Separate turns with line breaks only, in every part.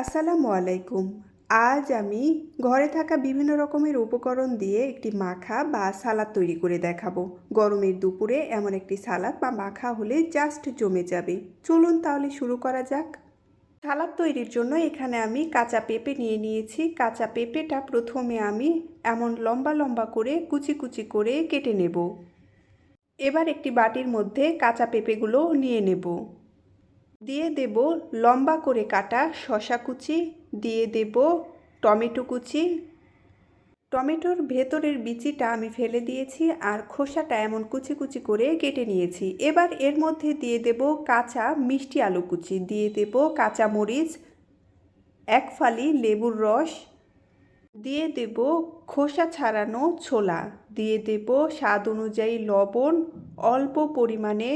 আসসালামু আলাইকুম। আজ আমি ঘরে থাকা বিভিন্ন রকমের উপকরণ দিয়ে একটি মাখা বা সালাদ তৈরি করে দেখাবো। গরমের দুপুরে এমন একটি সালাদ বা মাখা হলে জাস্ট জমে যাবে। চলুন তাহলে শুরু করা যাক। সালাদ তৈরির জন্য এখানে আমি কাঁচা পেঁপে নিয়ে নিয়েছি। কাঁচা পেঁপেটা প্রথমে আমি এমন লম্বা লম্বা করে কুচি কুচি করে কেটে নেব। এবার একটি বাটির মধ্যে কাঁচা পেঁপেগুলো নিয়ে নেব। দিয়ে দেব লম্বা করে কাটা শশা কুচি, দিয়ে দেব টমেটো কুচি। টমেটোর ভেতরের বিচিটা আমি ফেলে দিয়েছি আর খোসাটা এমন কুচি কুচি করে কেটে নিয়েছি। এবার এর মধ্যে দিয়ে দেব কাঁচা মিষ্টি আলু কুচি, দিয়ে দেব কাঁচা মরিচ, এক ফালি লেবুর রস, দিয়ে দেব খোসা ছাড়ানো ছোলা, দিয়ে দেব স্বাদ অনুযায়ী লবণ, অল্প পরিমাণে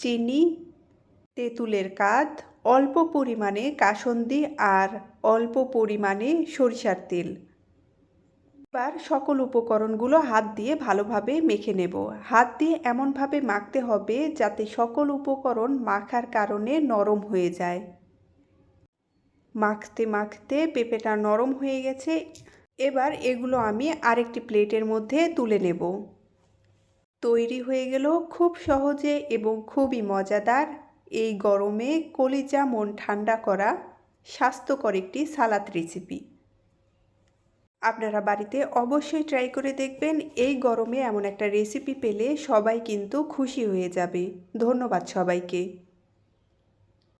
চিনি তেঁতুলের কাঠ অল্প পরিমাণে কাসন্দি আর অল্প পরিমাণে সরিষার তেল। এবার সকল উপকরণগুলো হাত দিয়ে ভালোভাবে মেখে নেব। হাত দিয়ে এমনভাবে মাখতে হবে যাতে সকল উপকরণ মাখার কারণে নরম হয়ে যায়। মাখতে মাখতে পেঁপেটা নরম হয়ে গেছে। এবার এগুলো আমি আরেকটি প্লেটের মধ্যে তুলে নেব। তৈরি হয়ে গেল খুব সহজে এবং খুবই মজাদার এই গরমে কলিজা মন ঠান্ডা করা স্বাস্থ্যকর একটি সালাদ রেসিপি আপনারা বাড়িতে অবশ্যই ট্রাই করে দেখবেন, এই গরমে এমন একটা রেসিপি পেলে সবাই কিন্তু খুশি হয়ে যাবে। ধন্যবাদ সবাইকে।